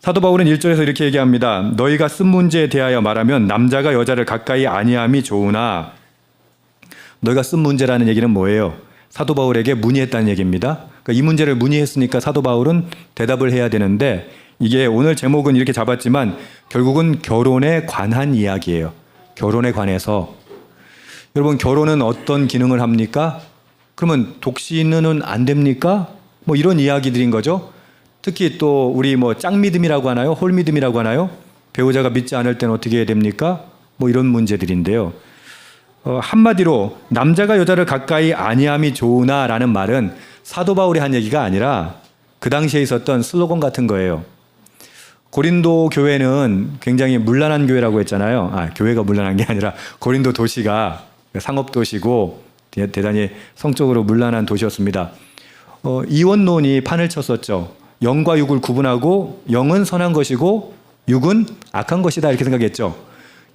사도 바울은 1절에서 이렇게 얘기합니다. 너희가 쓴 문제에 대하여 말하면 남자가 여자를 가까이 아니함이 좋으나 너희가 쓴 문제라는 얘기는 뭐예요? 사도 바울에게 문의했다는 얘기입니다. 그러니까 이 문제를 문의했으니까 사도 바울은 대답을 해야 되는데 이게 오늘 제목은 이렇게 잡았지만 결국은 결혼에 관한 이야기예요. 결혼에 관해서 여러분 결혼은 어떤 기능을 합니까? 그러면 독신은 안 됩니까? 뭐 이런 이야기들인 거죠. 특히 또 우리 뭐 짝믿음이라고 하나요? 홀믿음이라고 하나요? 배우자가 믿지 않을 때는 어떻게 해야 됩니까? 뭐 이런 문제들인데요. 어, 한마디로 남자가 여자를 가까이 아니함이 좋으나라는 말은 사도 바울이 한 얘기가 아니라 그 당시에 있었던 슬로건 같은 거예요. 고린도 교회는 굉장히 문란한 교회라고 했잖아요. 아, 교회가 문란한 게 아니라 고린도 도시가 상업 도시고 대- 대단히 성적으로 문란한 도시였습니다. 어, 이원론이 판을 쳤었죠. 영과 육을 구분하고 영은 선한 것이고 육은 악한 것이다 이렇게 생각했죠.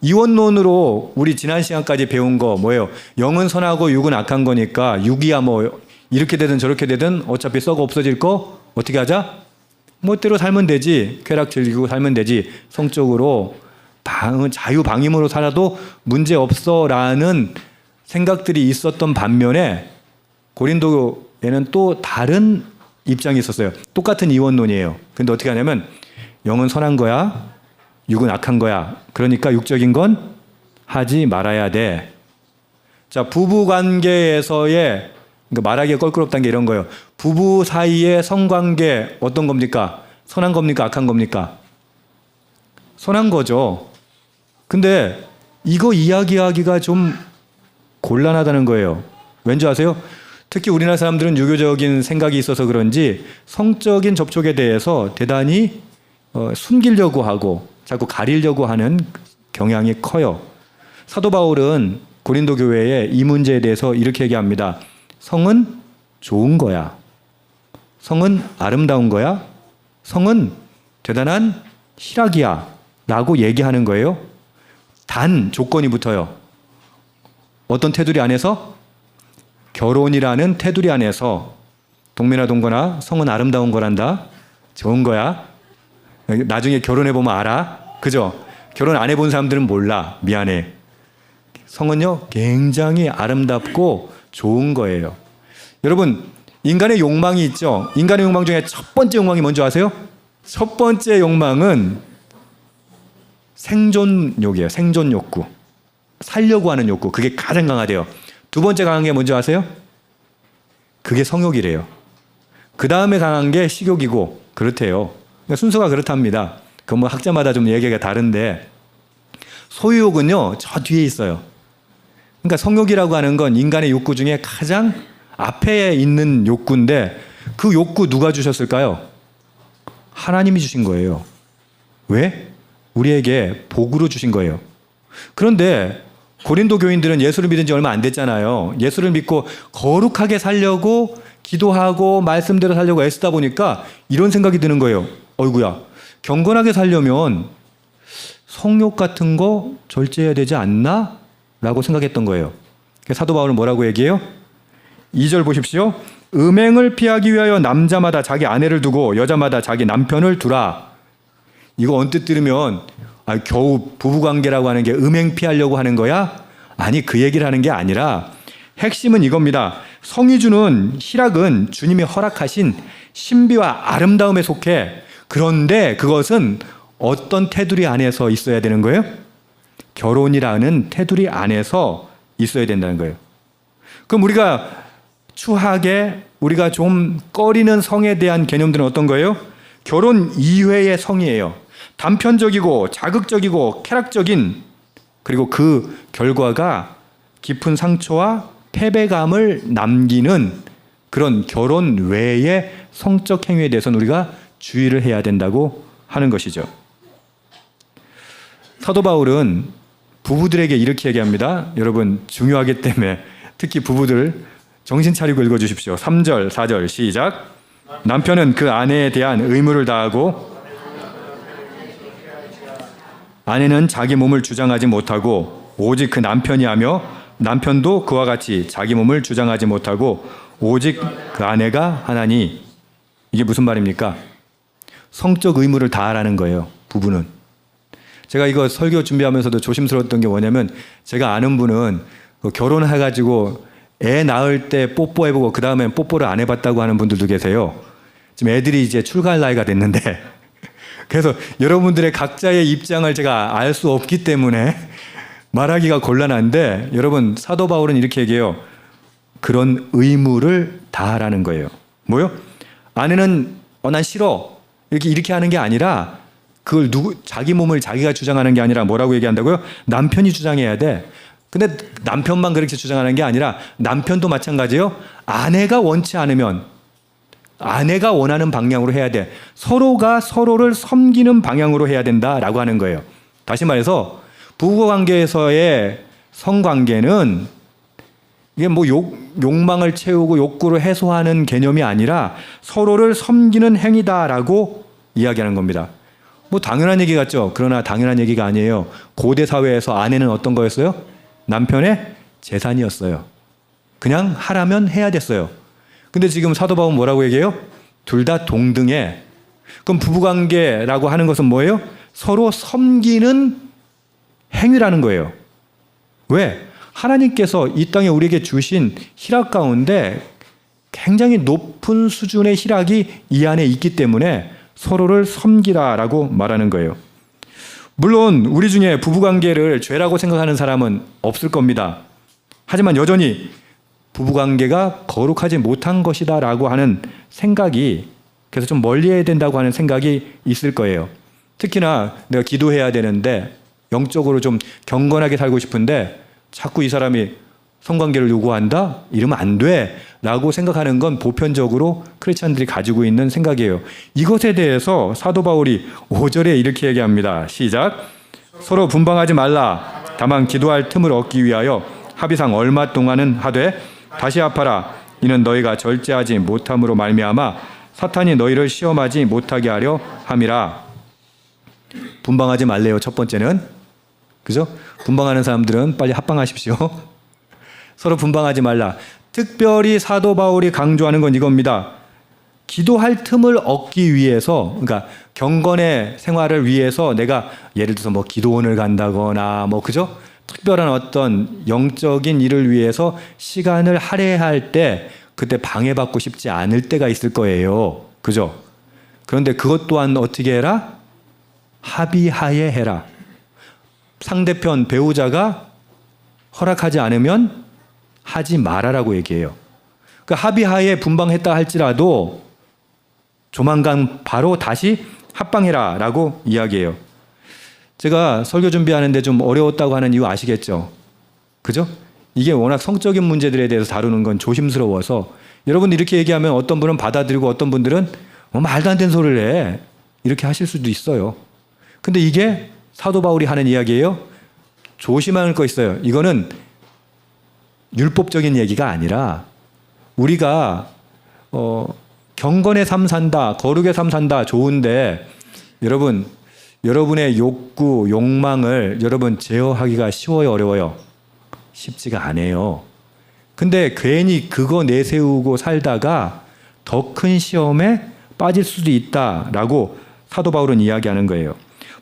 이원론으로 우리 지난 시간까지 배운 거 뭐예요? 영은 선하고 육은 악한 거니까 육이야 뭐 이렇게 되든 저렇게 되든 어차피 썩어 없어질 거 어떻게 하자? 멋대로 살면 되지. 쾌락 즐기고 살면 되지. 성적으로 방, 자유방임으로 살아도 문제 없어라는 생각들이 있었던 반면에 고린도에는 또 다른 입장이 있었어요. 똑같은 이원론이에요. 근데 어떻게 하냐면 영은 선한 거야. 육은 악한 거야. 그러니까 육적인 건 하지 말아야 돼. 자, 부부 관계에서의 그러니까 말하기가 껄끄럽다는 게 이런 거예요. 부부 사이의 성관계 어떤 겁니까? 선한 겁니까? 악한 겁니까? 선한 거죠. 근데 이거 이야기하기가 좀 곤란하다는 거예요. 왠지 아세요? 특히 우리나라 사람들은 유교적인 생각이 있어서 그런지 성적인 접촉에 대해서 대단히 어, 숨기려고 하고 자꾸 가리려고 하는 경향이 커요. 사도 바울은 고린도 교회에 이 문제에 대해서 이렇게 얘기합니다. 성은 좋은 거야. 성은 아름다운 거야. 성은 대단한 희락이야. 라고 얘기하는 거예요. 단 조건이 붙어요. 어떤 테두리 안에서 결혼이라는 테두리 안에서 동매나 동거나 성은 아름다운 거란다. 좋은 거야. 나중에 결혼해 보면 알아. 그죠? 결혼 안 해본 사람들은 몰라. 미안해. 성은요 굉장히 아름답고 좋은 거예요. 여러분 인간의 욕망이 있죠. 인간의 욕망 중에 첫 번째 욕망이 뭔지 아세요? 첫 번째 욕망은 생존욕이에요. 생존 욕구. 살려고 하는 욕구. 그게 가장 강하대요. 두 번째 강한 게 뭔지 아세요? 그게 성욕이래요. 그 다음에 강한 게 식욕이고 그렇대요. 그러니까 순서가 그렇답니다. 그 뭐 학자마다 좀 얘기가 다른데 소유욕은요 저 뒤에 있어요. 그러니까 성욕이라고 하는 건 인간의 욕구 중에 가장 앞에 있는 욕구인데 그 욕구 누가 주셨을까요? 하나님이 주신 거예요. 왜? 우리에게 복으로 주신 거예요. 그런데 고린도 교인들은 예수를 믿은 지 얼마 안 됐잖아요. 예수를 믿고 거룩하게 살려고 기도하고 말씀대로 살려고 애쓰다 보니까 이런 생각이 드는 거예요. 어이구야. 경건하게 살려면 성욕 같은 거 절제해야 되지 않나? 라고 생각했던 거예요. 사도 바울은 뭐라고 얘기해요? 2절 보십시오. 음행을 피하기 위하여 남자마다 자기 아내를 두고 여자마다 자기 남편을 두라. 이거 언뜻 들으면 아, 겨우 부부관계라고 하는 게 음행 피하려고 하는 거야? 아니 그 얘기를 하는 게 아니라 핵심은 이겁니다. 성이 주는 희락은 주님이 허락하신 신비와 아름다움에 속해 그런데 그것은 어떤 테두리 안에서 있어야 되는 거예요? 결혼이라는 테두리 안에서 있어야 된다는 거예요. 그럼 우리가 추하게 우리가 좀 꺼리는 성에 대한 개념들은 어떤 거예요? 결혼 이외의 성이에요. 단편적이고 자극적이고 쾌락적인 그리고 그 결과가 깊은 상처와 패배감을 남기는 그런 결혼 외의 성적 행위에 대해서는 우리가 주의를 해야 된다고 하는 것이죠. 사도 바울은 부부들에게 이렇게 얘기합니다. 여러분 중요하기 때문에 특히 부부들 정신 차리고 읽어 주십시오. 3절, 4절 시작. 남편은 그 아내에 대한 의무를 다하고 아내는 자기 몸을 주장하지 못하고 오직 그 남편이 하며 남편도 그와 같이 자기 몸을 주장하지 못하고 오직 그 아내가 하나니 이게 무슨 말입니까? 성적 의무를 다하라는 거예요. 부부는. 제가 이거 설교 준비하면서도 조심스러웠던 게 뭐냐면 제가 아는 분은 그 결혼해 가지고 애 낳을 때 뽀뽀해 보고 그 다음에 뽀뽀를 안 해 봤다고 하는 분들도 계세요. 지금 애들이 이제 출가할 나이가 됐는데 그래서 여러분들의 각자의 입장을 제가 알 수 없기 때문에 말하기가 곤란한데 여러분 사도 바울은 이렇게 얘기해요. 그런 의무를 다하라는 거예요. 뭐요? 아내는 어, 난 싫어 이렇게 이렇게 하는 게 아니라 그걸 누구 자기 몸을 자기가 주장하는 게 아니라 뭐라고 얘기한다고요? 남편이 주장해야 돼. 근데 남편만 그렇게 주장하는 게 아니라 남편도 마찬가지예요. 아내가 원치 않으면 아내가 원하는 방향으로 해야 돼. 서로가 서로를 섬기는 방향으로 해야 된다라고 하는 거예요. 다시 말해서 부부 관계에서의 성관계는 이게 뭐 욕, 욕망을 채우고 욕구를 해소하는 개념이 아니라 서로를 섬기는 행위다라고 이야기하는 겁니다. 뭐 당연한 얘기 같죠. 그러나 당연한 얘기가 아니에요. 고대 사회에서 아내는 어떤 거였어요? 남편의 재산이었어요. 그냥 하라면 해야 됐어요. 근데 지금 사도 바울은 뭐라고 얘기해요? 둘 다 동등해. 그럼 부부관계라고 하는 것은 뭐예요? 서로 섬기는 행위라는 거예요. 왜? 하나님께서 이 땅에 우리에게 주신 희락 가운데 굉장히 높은 수준의 희락이 이 안에 있기 때문에 서로를 섬기라라고 말하는 거예요. 물론 우리 중에 부부 관계를 죄라고 생각하는 사람은 없을 겁니다. 하지만 여전히 부부관계가 거룩하지 못한 것이다라고 하는 생각이 그래서 좀 멀리해야 된다고 하는 생각이 있을 거예요. 특히나 내가 기도해야 되는데 영적으로 좀 경건하게 살고 싶은데 자꾸 이 사람이 성관계를 요구한다? 이러면 안 돼. 라고 생각하는 건 보편적으로 크리스찬들이 가지고 있는 생각이에요. 이것에 대해서 사도 바울이 5절에 이렇게 얘기합니다. 시작. 서로 분방하지 말라. 다만 기도할 틈을 얻기 위하여 합의상 얼마 동안은 하되 다시 합하라. 이는 너희가 절제하지 못함으로 말미암아 사탄이 너희를 시험하지 못하게 하려 함이라. 분방하지 말래요. 첫 번째는 그죠? 분방하는 사람들은 빨리 합방하십시오. 서로 분방하지 말라. 특별히 사도 바울이 강조하는 건 이겁니다. 기도할 틈을 얻기 위해서, 그러니까 경건의 생활을 위해서 내가 예를 들어서 뭐 기도원을 간다거나 뭐 그죠? 특별한 어떤 영적인 일을 위해서 시간을 할애할 때 그때 방해받고 싶지 않을 때가 있을 거예요. 그죠? 그런데 그것 또한 어떻게 해라? 합의하에 해라. 상대편 배우자가 허락하지 않으면 하지 말아라고 얘기해요. 그 합의하에 분방했다 할지라도 조만간 바로 다시 합방해라라고 이야기해요. 제가 설교 준비하는데 좀 어려웠다고 하는 이유 아시겠죠? 그죠? 이게 워낙 성적인 문제들에 대해서 다루는 건 조심스러워서 여러분 이렇게 얘기하면 어떤 분은 받아들이고 어떤 분들은 뭐 말도 안 되는 소리를 해 이렇게 하실 수도 있어요. 근데 이게 사도 바울이 하는 이야기예요. 조심할 거 있어요. 이거는 율법적인 얘기가 아니라 우리가 어, 경건의 삶 산다, 거룩의 삶 산다 좋은데 여러분 여러분의 욕구, 욕망을 여러분 제어하기가 쉬워요, 어려워요? 쉽지가 않아요. 근데 괜히 그거 내세우고 살다가 더 큰 시험에 빠질 수도 있다라고 사도 바울은 이야기하는 거예요.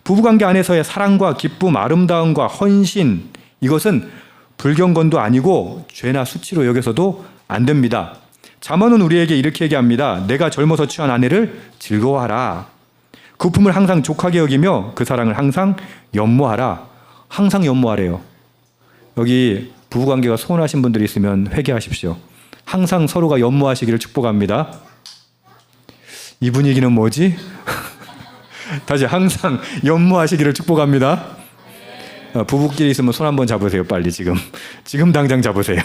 부부관계 안에서의 사랑과 기쁨, 아름다움과 헌신 이것은 불경건도 아니고 죄나 수치로 여겨서도 안 됩니다. 잠언은 우리에게 이렇게 얘기합니다. 내가 젊어서 취한 아내를 즐거워하라. 그 품을 항상 족하게 여기며 그 사랑을 항상 연모하라. 항상 연모하래요. 여기 부부관계가 소원하신 분들이 있으면 회개하십시오. 항상 서로가 연모하시기를 축복합니다. 이 분위기는 뭐지? 다시 항상 연모하시기를 축복합니다. 어, 부부끼리 있으면 손 한번 잡으세요, 빨리 지금. 지금 당장 잡으세요.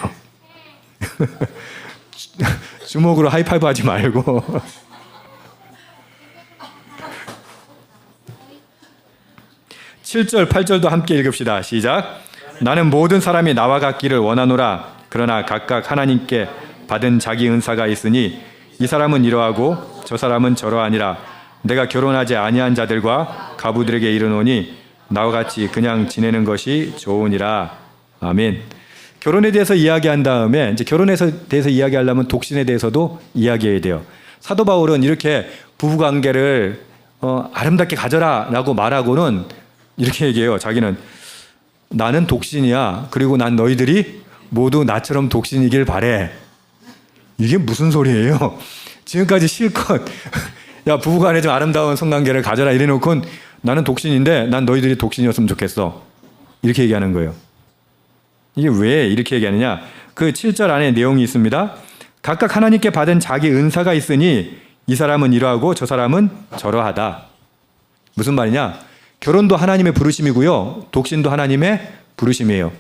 주먹으로 하이파이브 하지 말고. 칠절팔절도 함께 읽읍시다. 시작. 나는 모든 사람이 나와 같기를 원하노라. 그러나 각각 하나님께 받은 자기 은사가 있으니 이 사람은 이러하고 저 사람은 저러하니라. 내가 결혼하지 아니한 자들과 가부들에게 이르노니 나와 같이 그냥 지내는 것이 좋으니라. 아멘. 결혼에 대해서 이야기한 다음에 이제 결혼에 대해서 이야기하려면 독신에 대해서도 이야기해야 돼요. 사도 바울은 이렇게 부부 관계를 어, 아름답게 가져라라고 말하고는 이렇게 얘기해요. 자기는 나는 독신이야. 그리고 난 너희들이 모두 나처럼 독신이길 바래. 이게 무슨 소리예요? 지금까지 실컷 야 부부간에 좀 아름다운 성관계를 가져라 이래놓고 나는 독신인데 난 너희들이 독신이었으면 좋겠어. 이렇게 얘기하는 거예요. 이게 왜 이렇게 얘기하느냐? 그 7절 안에 내용이 있습니다. 각각 하나님께 받은 자기 은사가 있으니 이 사람은 이러하고 저 사람은 저러하다. 무슨 말이냐? 결혼도 하나님의 부르심이고요. 독신도 하나님의 부르심이에요.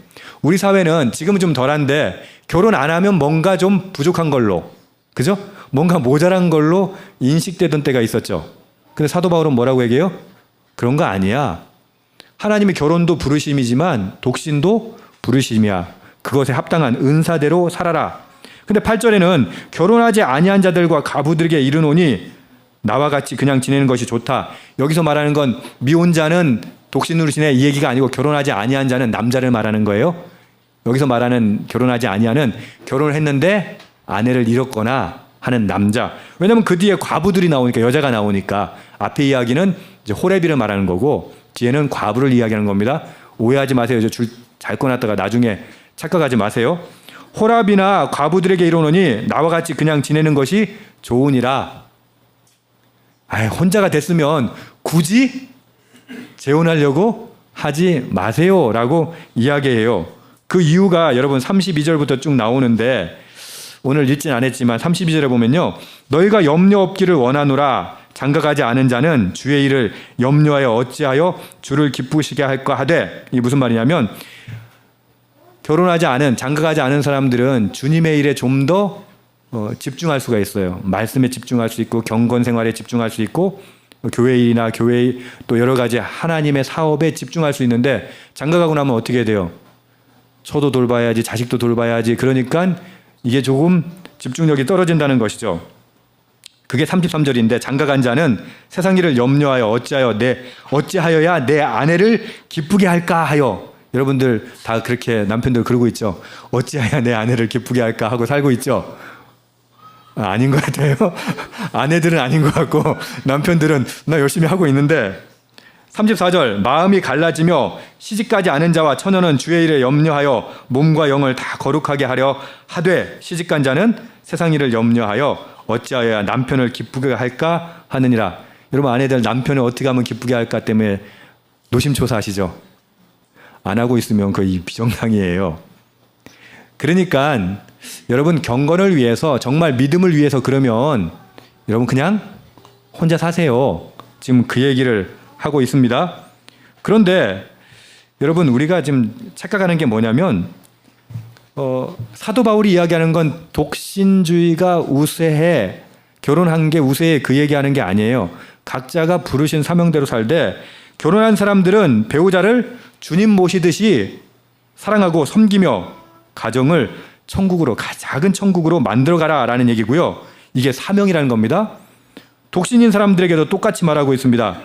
우리 사회는 지금은 좀 덜한데 결혼 안 하면 뭔가 좀 부족한 걸로, 그죠? 뭔가 모자란 걸로 인식되던 때가 있었죠. 근데 사도 바울은 뭐라고 얘기해요? 그런 거 아니야. 하나님의 결혼도 부르심이지만 독신도 부르심이야. 그것에 합당한 은사대로 살아라. 근데 8절에는 결혼하지 아니한 자들과 가부들에게 이르노니 나와 같이 그냥 지내는 것이 좋다. 여기서 말하는 건 미혼자는 독신 누르신의 이 얘기가 아니고 결혼하지 아니한 자는 남자를 말하는 거예요. 여기서 말하는 결혼하지 아니하는 결혼을 했는데 아내를 잃었거나 하는 남자. 왜냐하면 그 뒤에 과부들이 나오니까 여자가 나오니까 앞에 이야기는 이제 호레비를 말하는 거고 뒤에는 과부를 이야기하는 겁니다. 오해하지 마세요. 줄잘 꺼놨다가 나중에 착각하지 마세요. 호랍이나 과부들에게 이르노니 나와 같이 그냥 지내는 것이 좋으니라. 아, 혼자가 됐으면 굳이 재혼하려고 하지 마세요 라고 이야기해요. 그 이유가 여러분 32절부터 쭉 나오는데 오늘 읽진 않았지만 32절에 보면요. 너희가 염려 없기를 원하노라 장가가지 않은 자는 주의 일을 염려하여 어찌하여 주를 기쁘시게 할까 하되 이 무슨 말이냐면 결혼하지 않은 장가가지 않은 사람들은 주님의 일에 좀 더 어, 집중할 수가 있어요. 말씀에 집중할 수 있고 경건 생활에 집중할 수 있고 교회 일이나 교회 또 여러 가지 하나님의 사업에 집중할 수 있는데 장가가고 나면 어떻게 돼요? 저도 돌봐야지 자식도 돌봐야지 그러니까 이게 조금 집중력이 떨어진다는 것이죠. 그게 33절인데 장가간 자는 세상 일을 염려하여 어찌하여 내 어찌하여야 내 아내를 기쁘게 할까 하여 여러분들 다 그렇게 남편들 그러고 있죠. 어찌하여 내 아내를 기쁘게 할까 하고 살고 있죠. 아, 아닌 것 같아요. 아내들은 아닌 것 같고 남편들은 나 열심히 하고 있는데 34절 마음이 갈라지며 시집가지 않은 자와 처녀는 주의 일에 염려하여 몸과 영을 다 거룩하게 하려 하되 시집간 자는 세상 일을 염려하여 어찌하여야 남편을 기쁘게 할까 하느니라. 여러분 아내들 남편을 어떻게 하면 기쁘게 할까 때문에 노심초사하시죠. 안 하고 있으면 거의 비정상이에요. 그러니까 여러분 경건을 위해서 정말 믿음을 위해서 그러면 여러분 그냥 혼자 사세요. 지금 그 얘기를 하고 있습니다. 그런데 여러분 우리가 지금 착각하는 게 뭐냐면 어, 사도 바울이 이야기하는 건 독신주의가 우세해 결혼한 게 우세해 그 얘기하는 게 아니에요. 각자가 부르신 사명대로 살되 결혼한 사람들은 배우자를 주님 모시듯이 사랑하고 섬기며 가정을 천국으로 작은 천국으로 만들어 가라라는 얘기고요. 이게 사명이라는 겁니다. 독신인 사람들에게도 똑같이 말하고 있습니다.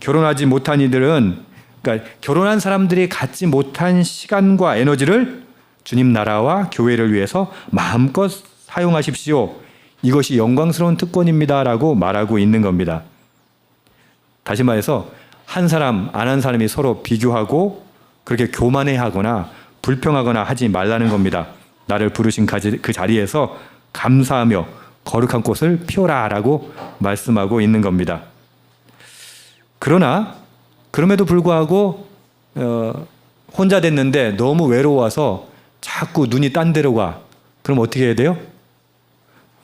결혼하지 못한 이들은 그러니까 결혼한 사람들이 갖지 못한 시간과 에너지를 주님 나라와 교회를 위해서 마음껏 사용하십시오. 이것이 영광스러운 특권입니다라고 말하고 있는 겁니다. 다시 말해서 한 사람 안 한 사람이 서로 비교하고 그렇게 교만해하거나 불평하거나 하지 말라는 겁니다. 나를 부르신 그 자리에서 감사하며 거룩한 꽃을 피워라라고 말씀하고 있는 겁니다. 그러나 그럼에도 불구하고 어, 혼자 됐는데 너무 외로워서 자꾸 눈이 딴 데로 가. 그럼 어떻게 해야 돼요?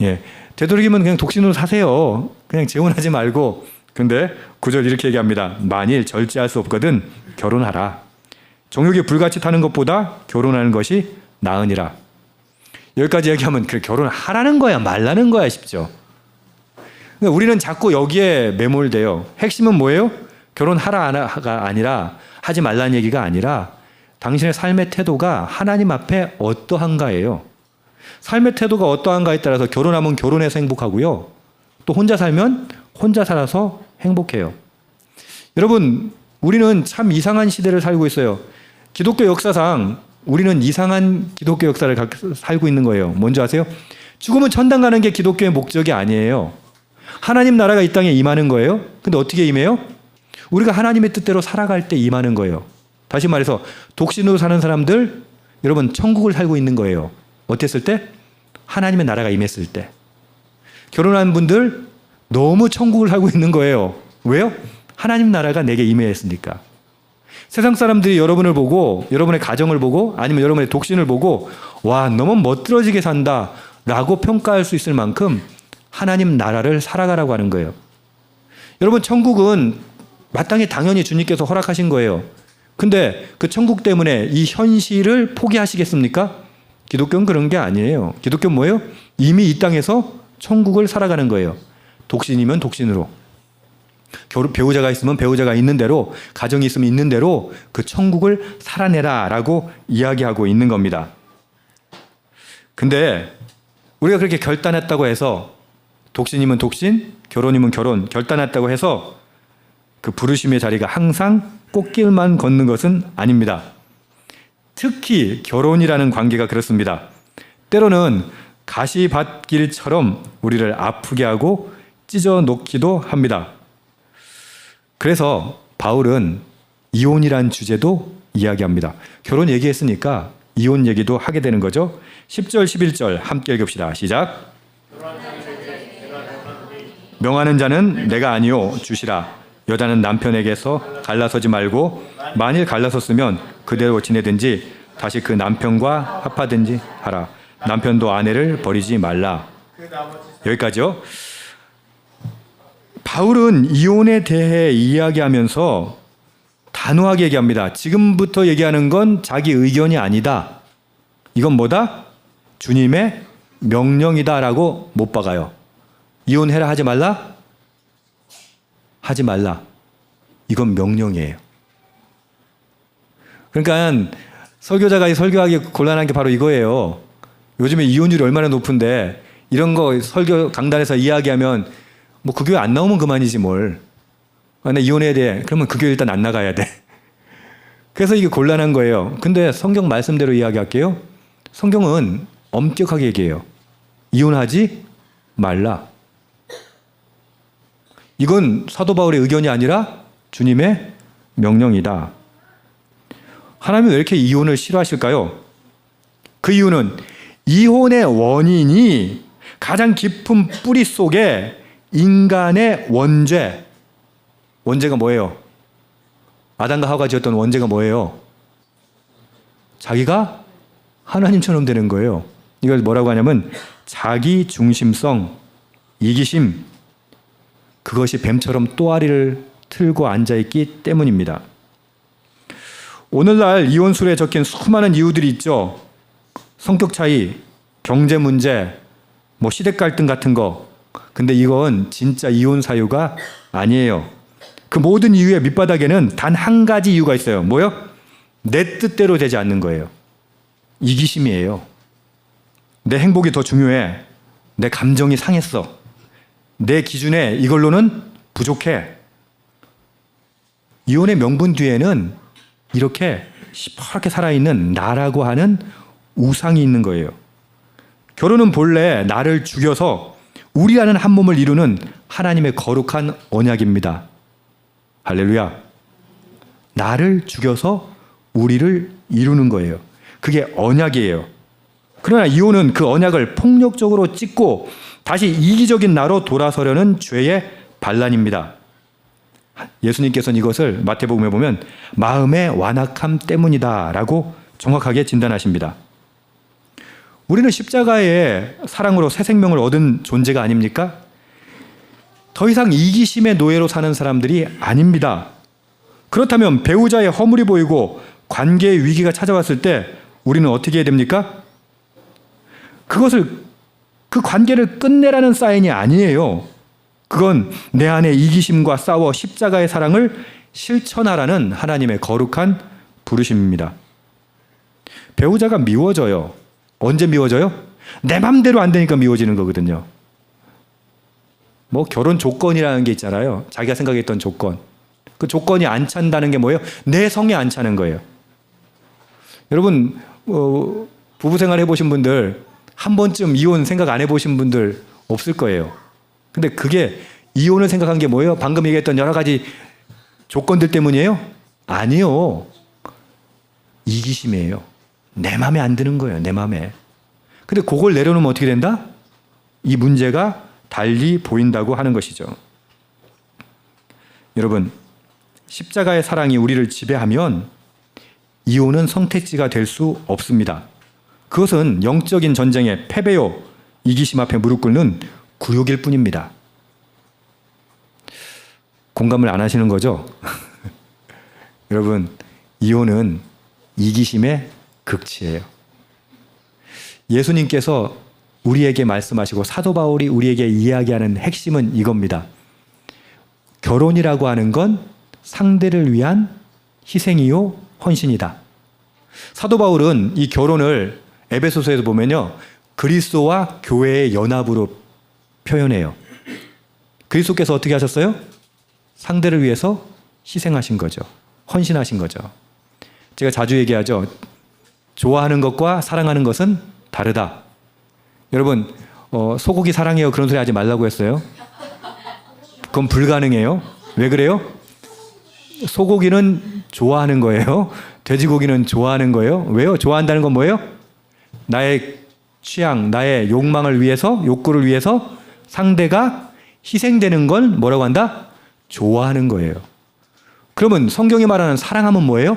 예. 되도록이면 그냥 독신으로 사세요. 그냥 재혼하지 말고. 근데 구절 이렇게 얘기합니다. 만일 절제할 수 없거든 결혼하라. 정욕이 불같이 타는 것보다 결혼하는 것이 나으니라. 여기까지 얘기하면 그 결혼 하라는 거야 말라는 거야 싶죠. 그러니까 우리는 자꾸 여기에 매몰돼요. 핵심은 뭐예요? 결혼하라가 아니라 하지 말라는 얘기가 아니라 당신의 삶의 태도가 하나님 앞에 어떠한가예요. 삶의 태도가 어떠한가에 따라서 결혼하면 결혼해서 행복하고요. 또 혼자 살면 혼자 살아서 행복해요. 여러분, 우리는 참 이상한 시대를 살고 있어요. 기독교 역사상 우리는 이상한 기독교 역사를 살고 있는 거예요. 뭔지 아세요? 죽으면 천당 가는 게 기독교의 목적이 아니에요. 하나님 나라가 이 땅에 임하는 거예요. 근데 어떻게 임해요? 우리가 하나님의 뜻대로 살아갈 때 임하는 거예요. 다시 말해서 독신으로 사는 사람들 여러분 천국을 살고 있는 거예요. 어땠을 때? 하나님의 나라가 임했을 때. 결혼한 분들 너무 천국을 살고 있는 거예요. 왜요? 하나님 나라가 내게 임했으니까. 세상 사람들이 여러분을 보고 여러분의 가정을 보고 아니면 여러분의 독신을 보고 와 너무 멋들어지게 산다라고 평가할 수 있을 만큼 하나님 나라를 살아가라고 하는 거예요. 여러분 천국은 마땅히 당연히 주님께서 허락하신 거예요. 근데 그 천국 때문에 이 현실을 포기하시겠습니까? 기독교는 그런 게 아니에요. 기독교는 뭐예요? 이미 이 땅에서 천국을 살아가는 거예요. 독신이면 독신으로. 배우자가 있으면 배우자가 있는 대로 가정이 있으면 있는 대로 그 천국을 살아내라라고 이야기하고 있는 겁니다. 근데 우리가 그렇게 결단했다고 해서 독신이면 독신, 결혼이면 결혼 결단했다고 해서 그 부르심의 자리가 항상 꽃길만 걷는 것은 아닙니다. 특히 결혼이라는 관계가 그렇습니다. 때로는 가시밭길처럼 우리를 아프게 하고 찢어 놓기도 합니다. 그래서 바울은 이혼이란 주제도 이야기합니다. 결혼 얘기했으니까 이혼 얘기도 하게 되는 거죠. 10절, 11절 함께 읽읍시다. 시작. 명하는 자는 내가 아니요 주시라. 여자는 남편에게서 갈라서지 말고 만일 갈라섰으면 그대로 지내든지 다시 그 남편과 합하든지 하라. 남편도 아내를 버리지 말라. 여기까지요. 바울은 이혼에 대해 이야기하면서 단호하게 얘기합니다. 지금부터 얘기하는 건 자기 의견이 아니다. 이건 뭐다? 주님의 명령이다라고 못 박아요. 이혼해라 하지 말라? 하지 말라. 이건 명령이에요. 그러니까 설교자가 이 설교하기 곤란한 게 바로 이거예요. 요즘에 이혼율이 얼마나 높은데 이런 거 설교 강단에서 이야기하면 뭐 그 교회 안 나오면 그만이지 뭘. 아, 나 이혼해야 돼. 그러면 그 교회 일단 안 나가야 돼. 그래서 이게 곤란한 거예요. 근데 성경 말씀대로 이야기할게요. 성경은 엄격하게 얘기해요. 이혼하지 말라. 이건 사도 바울의 의견이 아니라 주님의 명령이다. 하나님은 왜 이렇게 이혼을 싫어하실까요? 그 이유는 이혼의 원인이 가장 깊은 뿌리 속에 인간의 원죄, 원죄가 뭐예요? 아담과 하와가 지었던 원죄가 뭐예요? 자기가 하나님처럼 되는 거예요. 이걸 뭐라고 하냐면 자기 중심성, 이기심, 그것이 뱀처럼 또아리를 틀고 앉아 있기 때문입니다. 오늘날 이혼술에 적힌 수많은 이유들이 있죠. 성격 차이, 경제 문제, 뭐 시댁 갈등 같은 거. 근데 이건 진짜 이혼 사유가 아니에요. 그 모든 이유의 밑바닥에는 단 한 가지 이유가 있어요. 뭐요? 내 뜻대로 되지 않는 거예요. 이기심이에요. 내 행복이 더 중요해. 내 감정이 상했어. 내 기준에 이걸로는 부족해. 이혼의 명분 뒤에는 이렇게 시퍼렇게 살아있는 나라고 하는 우상이 있는 거예요. 결혼은 본래 나를 죽여서 우리라는 한 몸을 이루는 하나님의 거룩한 언약입니다. 할렐루야. 나를 죽여서 우리를 이루는 거예요. 그게 언약이에요. 그러나 이혼은 그 언약을 폭력적으로 찢고 다시 이기적인 나로 돌아서려는 죄의 반란입니다. 예수님께서는 이것을 마태복음에 보면 마음의 완악함 때문이다라고 정확하게 진단하십니다. 우리는 십자가의 사랑으로 새 생명을 얻은 존재가 아닙니까? 더 이상 이기심의 노예로 사는 사람들이 아닙니다. 그렇다면 배우자의 허물이 보이고 관계의 위기가 찾아왔을 때 우리는 어떻게 해야 됩니까? 그것을 그 관계를 끝내라는 사인이 아니에요. 그건 내 안에 이기심과 싸워 십자가의 사랑을 실천하라는 하나님의 거룩한 부르심입니다. 배우자가 미워져요. 언제 미워져요? 내 맘대로 안 되니까 미워지는 거거든요. 뭐 결혼 조건이라는 게 있잖아요. 자기가 생각했던 조건. 그 조건이 안 찬다는 게 뭐예요? 내 성에 안 차는 거예요. 여러분 어, 부부 생활 해보신 분들 한 번쯤 이혼 생각 안 해보신 분들 없을 거예요. 근데 그게 이혼을 생각한 게 뭐예요? 방금 얘기했던 여러 가지 조건들 때문이에요? 아니요. 이기심이에요. 내 마음에 안 드는 거예요. 내 마음에. 근데 그걸 내려놓으면 어떻게 된다? 이 문제가 달리 보인다고 하는 것이죠. 여러분, 십자가의 사랑이 우리를 지배하면 이혼은 선택지가 될 수 없습니다. 그것은 영적인 전쟁의 패배요, 이기심 앞에 무릎 꿇는 굴욕일 뿐입니다. 공감을 안 하시는 거죠? 여러분, 이혼은 이기심의 극치예요. 예수님께서 우리에게 말씀하시고 사도 바울이 우리에게 이야기하는 핵심은 이겁니다. 결혼이라고 하는 건 상대를 위한 희생이요 헌신이다. 사도 바울은 이 결혼을 에베소서에서 보면요. 그리스도와 교회의 연합으로 표현해요. 그리스도께서 어떻게 하셨어요? 상대를 위해서 희생하신 거죠. 헌신하신 거죠. 제가 자주 얘기하죠. 좋아하는 것과 사랑하는 것은 다르다. 여러분, 어, 소고기 사랑해요. 그런 소리 하지 말라고 했어요. 그건 불가능해요. 왜 그래요? 소고기는 좋아하는 거예요. 돼지고기는 좋아하는 거예요. 왜요? 좋아한다는 건 뭐예요? 나의 취향, 나의 욕망을 위해서, 욕구를 위해서 상대가 희생되는 걸 뭐라고 한다? 좋아하는 거예요. 그러면 성경이 말하는 사랑하면 뭐예요?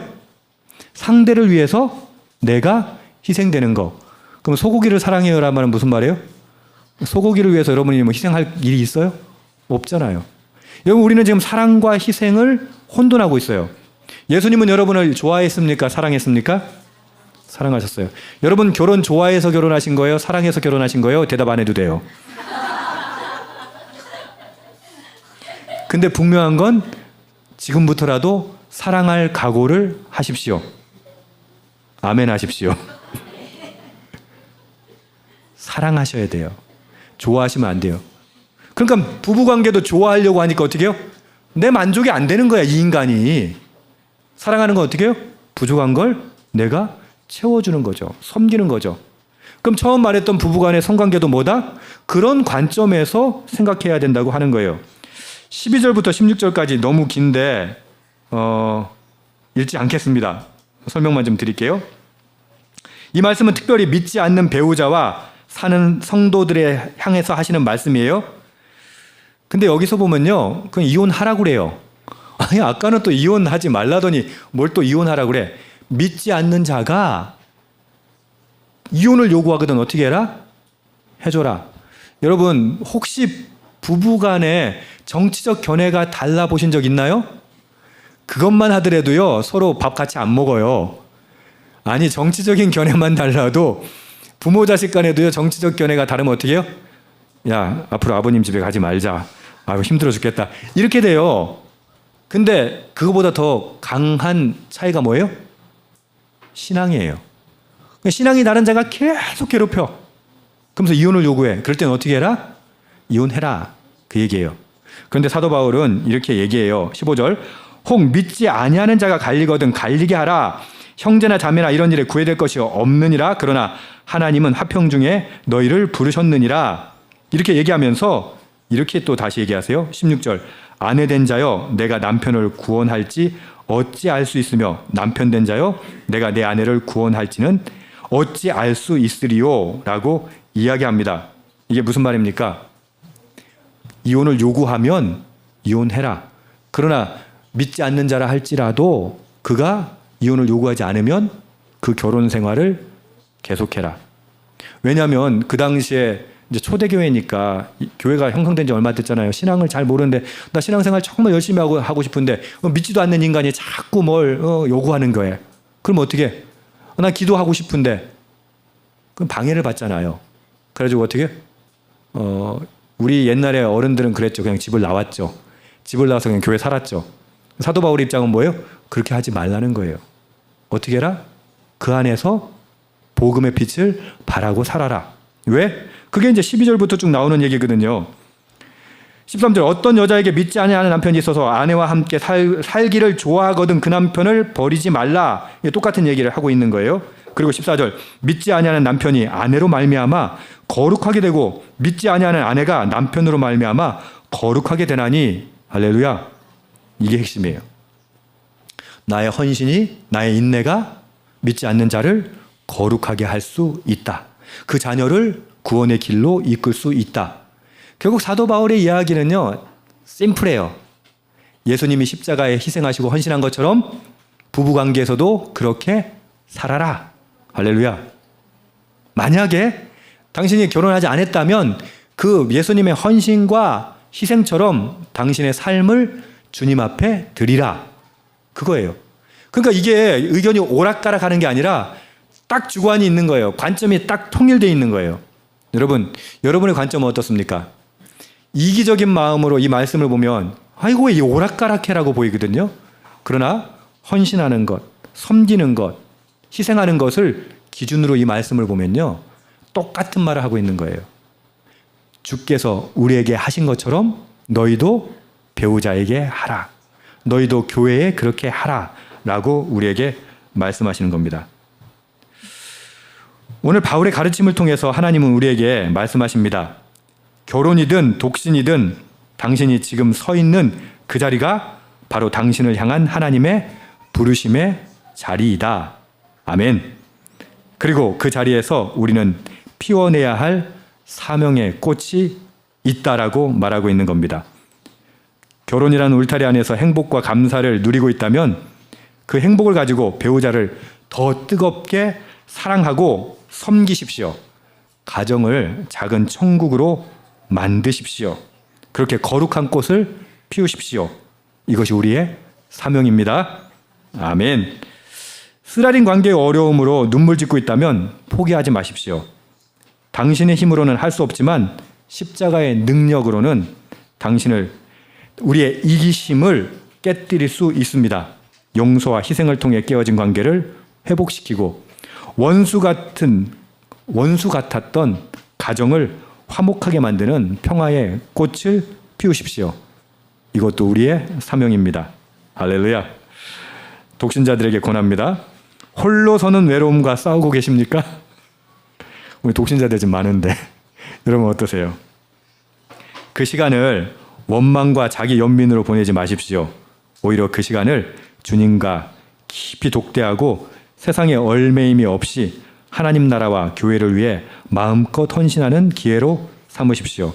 상대를 위해서 내가 희생되는 거. 그럼 소고기를 사랑해요라는 말은 무슨 말이에요? 소고기를 위해서 여러분이 뭐 희생할 일이 있어요? 없잖아요. 여러분 우리는 지금 사랑과 희생을 혼돈하고 있어요. 예수님은 여러분을 좋아했습니까? 사랑했습니까? 사랑하셨어요. 여러분 결혼 좋아해서 결혼하신 거예요? 사랑해서 결혼하신 거예요? 대답 안 해도 돼요. 근데 분명한 건 지금부터라도 사랑할 각오를 하십시오. 아멘 하십시오. 사랑하셔야 돼요. 좋아하시면 안 돼요. 그러니까 부부 관계도 좋아하려고 하니까 어떻게 해요? 내 만족이 안 되는 거야, 이 인간이. 사랑하는 건 어떻게 해요? 부족한 걸 내가 채워주는 거죠. 섬기는 거죠. 그럼 처음 말했던 부부 간의 성관계도 뭐다? 그런 관점에서 생각해야 된다고 하는 거예요. 12절부터 16절까지 너무 긴데, 어, 읽지 않겠습니다. 설명만 좀 드릴게요. 이 말씀은 특별히 믿지 않는 배우자와 사는 성도들에 향해서 하시는 말씀이에요. 근데 여기서 보면요. 그냥 이혼하라고 그래요. 아니, 아까는 또 이혼하지 말라더니 뭘 또 이혼하라고 그래. 믿지 않는 자가 이혼을 요구하거든 어떻게 해라? 해줘라. 여러분, 혹시 부부 간에 정치적 견해가 달라 보신 적 있나요? 그것만 하더라도요, 서로 밥 같이 안 먹어요. 아니, 정치적인 견해만 달라도 부모 자식 간에도요, 정치적 견해가 다르면 어떻게 해요? 야, 앞으로 아버님 집에 가지 말자. 아유, 힘들어 죽겠다. 이렇게 돼요. 근데 그거보다 더 강한 차이가 뭐예요? 신앙이에요. 그러니까 신앙이 다른 자가 계속 괴롭혀. 그러면서 이혼을 요구해. 그럴 땐 어떻게 해라? 이혼해라. 그 얘기예요. 그런데 사도 바울은 이렇게 얘기해요. 15절. 혹 믿지 아니하는 자가 갈리거든 갈리게 하라. 형제나 자매나 이런 일에 구애될 것이 없느니라. 그러나 하나님은 화평 중에 너희를 부르셨느니라. 이렇게 얘기하면서 이렇게 또 다시 얘기하세요. 16절. 아내 된 자여 내가 남편을 구원할지 어찌 알 수 있으며 남편 된 자여 내가 내 아내를 구원할지는 어찌 알 수 있으리요라고 이야기합니다. 이게 무슨 말입니까? 이혼을 요구하면 이혼해라. 그러나 믿지 않는 자라 할지라도 그가 이혼을 요구하지 않으면 그 결혼 생활을 계속해라. 왜냐하면 그 당시에 이제 초대교회니까 교회가 형성된 지 얼마 됐잖아요. 신앙을 잘 모르는데 나 신앙생활 정말 열심히 하고 하고 싶은데 믿지도 않는 인간이 자꾸 뭘 어, 요구하는 거예요. 그럼 어떻게? 나 기도하고 싶은데 그럼 방해를 받잖아요. 그래가지고 어떻게? 어 우리 옛날에 어른들은 그랬죠. 그냥 집을 나왔죠. 집을 나와서 그냥 교회 살았죠. 사도 바울 입장은 뭐예요? 그렇게 하지 말라는 거예요. 어떻게 해라? 그 안에서 복음의 빛을 발하고 살아라. 왜? 그게 이제 12절부터 쭉 나오는 얘기거든요. 13절 어떤 여자에게 믿지 아니하는 남편이 있어서 아내와 함께 살, 살기를 좋아하거든 그 남편을 버리지 말라. 똑같은 얘기를 하고 있는 거예요. 그리고 14절 믿지 아니하는 남편이 아내로 말미암아 거룩하게 되고 믿지 아니하는 아내가 남편으로 말미암아 거룩하게 되나니 할렐루야. 이게 핵심이에요. 나의 헌신이 나의 인내가 믿지 않는 자를 거룩하게 할 수 있다. 그 자녀를 구원의 길로 이끌 수 있다. 결국 사도 바울의 이야기는요. 심플해요. 예수님이 십자가에 희생하시고 헌신한 것처럼 부부 관계에서도 그렇게 살아라. 할렐루야. 만약에 당신이 결혼하지 않았다면 그 예수님의 헌신과 희생처럼 당신의 삶을 주님 앞에 드리라. 그거예요. 그러니까 이게 의견이 오락가락 하는 게 아니라 딱 주관이 있는 거예요. 관점이 딱 통일되어 있는 거예요. 여러분, 여러분의 관점은 어떻습니까? 이기적인 마음으로 이 말씀을 보면 아이고 이 오락가락해라고 보이거든요. 그러나 헌신하는 것, 섬기는 것, 희생하는 것을 기준으로 이 말씀을 보면요. 똑같은 말을 하고 있는 거예요. 주께서 우리에게 하신 것처럼 너희도 배우자에게 하라. 너희도 교회에 그렇게 하라. 라고 우리에게 말씀하시는 겁니다. 오늘 바울의 가르침을 통해서 하나님은 우리에게 말씀하십니다. 결혼이든 독신이든 당신이 지금 서 있는 그 자리가 바로 당신을 향한 하나님의 부르심의 자리이다. 아멘. 그리고 그 자리에서 우리는 피워내야 할 사명의 꽃이 있다라고 말하고 있는 겁니다. 결혼이라는 울타리 안에서 행복과 감사를 누리고 있다면 그 행복을 가지고 배우자를 더 뜨겁게 사랑하고 섬기십시오. 가정을 작은 천국으로 만드십시오. 그렇게 거룩한 꽃을 피우십시오. 이것이 우리의 사명입니다. 아멘. 쓰라린 관계의 어려움으로 눈물 짓고 있다면 포기하지 마십시오. 당신의 힘으로는 할 수 없지만 십자가의 능력으로는 당신을 우리의 이기심을 깨뜨릴 수 있습니다. 용서와 희생을 통해 깨어진 관계를 회복시키고 원수 같은 원수 같았던 가정을 화목하게 만드는 평화의 꽃을 피우십시오. 이것도 우리의 사명입니다. 할렐루야. 독신자들에게 권합니다. 홀로 서는 외로움과 싸우고 계십니까? 우리 독신자들 좀 많은데 여러분 어떠세요? 그 시간을 원망과 자기 연민으로 보내지 마십시오. 오히려 그 시간을 주님과 깊이 독대하고 세상에 얼매임이 없이 하나님 나라와 교회를 위해 마음껏 헌신하는 기회로 삼으십시오.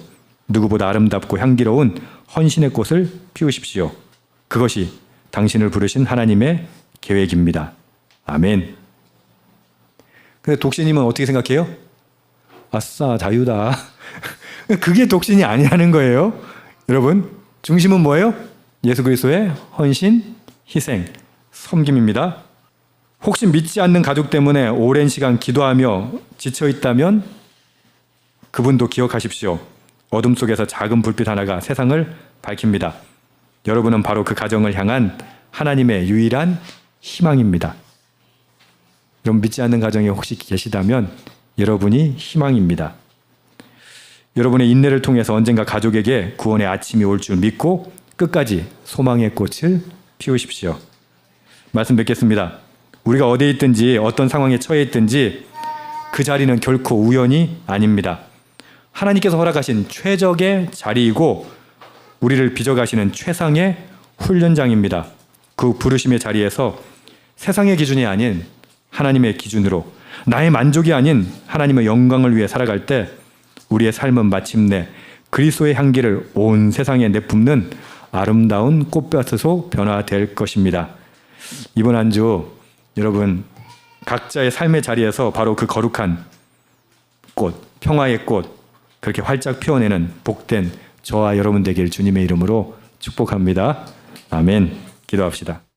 누구보다 아름답고 향기로운 헌신의 꽃을 피우십시오. 그것이 당신을 부르신 하나님의 계획입니다. 아멘. 근데 독신님은 어떻게 생각해요? 아싸, 자유다. 그게 독신이 아니라는 거예요. 여러분, 중심은 뭐예요? 예수 그리스도의 헌신, 희생, 섬김입니다. 혹시 믿지 않는 가족 때문에 오랜 시간 기도하며 지쳐 있다면 그분도 기억하십시오. 어둠 속에서 작은 불빛 하나가 세상을 밝힙니다. 여러분은 바로 그 가정을 향한 하나님의 유일한 희망입니다. 여러분 믿지 않는 가정에 혹시 계시다면 여러분이 희망입니다. 여러분의 인내를 통해서 언젠가 가족에게 구원의 아침이 올 줄 믿고 끝까지 소망의 꽃을 피우십시오. 말씀 뵙겠습니다. 우리가 어디에 있든지 어떤 상황에 처해 있든지 그 자리는 결코 우연이 아닙니다. 하나님께서 허락하신 최적의 자리이고 우리를 빚어가시는 최상의 훈련장입니다. 그 부르심의 자리에서 세상의 기준이 아닌 하나님의 기준으로 나의 만족이 아닌 하나님의 영광을 위해 살아갈 때 우리의 삶은 마침내 그리스도의 향기를 온 세상에 내뿜는 아름다운 꽃밭으로 변화될 것입니다. 이번 한 주 여러분 각자의 삶의 자리에서 바로 그 거룩한 꽃, 평화의 꽃 그렇게 활짝 피어내는 복된 저와 여러분 되길 주님의 이름으로 축복합니다. 아멘. 기도합시다.